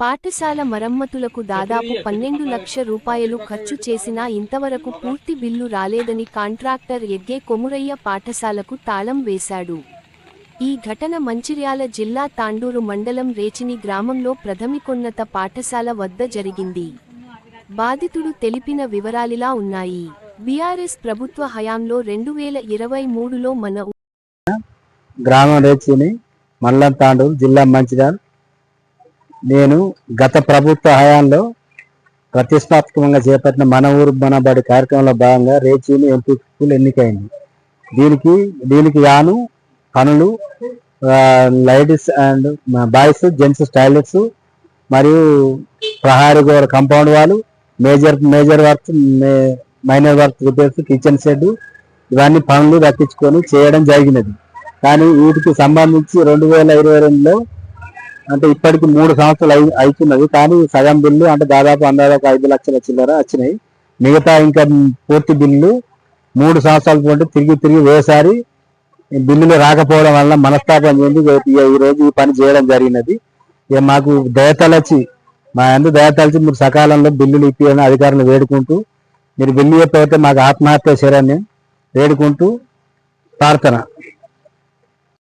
పాఠశాల మరమ్మతులకు దాదాపు పన్నెండు లక్ష రూపాయలు ఖర్చు చేసినా ఇంతవరకు పూర్తి బిల్లు రాలేదని కాంట్రాక్టర్ ఎగ్గే కొమురయ్య పాఠశాలకు తాళం వేశాడు. ఈ ఘటన మంచిర్యాల జిల్లా తాండూరు మండలం రేచిని గ్రామంలో ప్రాథమికోన్నత పాఠశాల వద్ద జరిగింది. బాధితుడు తెలిపిన వివరాలిలా ఉన్నాయి. బీఆర్ఎస్ ప్రభుత్వ హయాంలో రెండు వేల ఇరవై మూడులో మన గ్రామం రేచిని మల్లం తాండూరు జిల్లా మంచిర్యాల నేను గత ప్రభుత్వ హయాంలో ప్రతిష్టాత్మకంగా చేపట్టిన మన ఊరు మన బడి కార్యక్రమంలో భాగంగా రేచిని ఎంపీ ఎన్నికైంది. దీనికి దీనికి గాను పనులు ladies and boys gents toilets మరియు ప్రహారీ గోడ కాంపౌండ్ వాళ్ళు major major work minor work repairs kitchen shed ఇవన్నీ పనులు దక్కించుకొని చేయడం జరిగినది. కానీ వీటికి సంబంధించి రెండు వేల ఇరవై రెండులో అంటే ఇప్పటికి మూడు సంవత్సరాలు అయి అవుతున్నది కానీ సగం బిల్లు అంటే దాదాపు అందాదాపు ఐదు లక్షల చిల్లర వచ్చినాయి. మిగతా ఇంకా పూర్తి బిల్లు మూడు సంవత్సరాల పాటు తిరిగి తిరిగి వేసారి. బిల్లులు రాకపోవడం వల్ల మనస్తాపం చెంది ఈ- రోజు ఈ పని చేయడం జరిగినది. ఇక మాకు దయతలచి మా అందు దయతలచి మీరు సకాలంలో బిల్లులు ఇప్పించని అధికారులు వేడుకుంటూ మీరు బిల్లు చెప్పైతే మాకు ఆత్మహత్య శరణ్యం వేడుకుంటూ ప్రార్థన.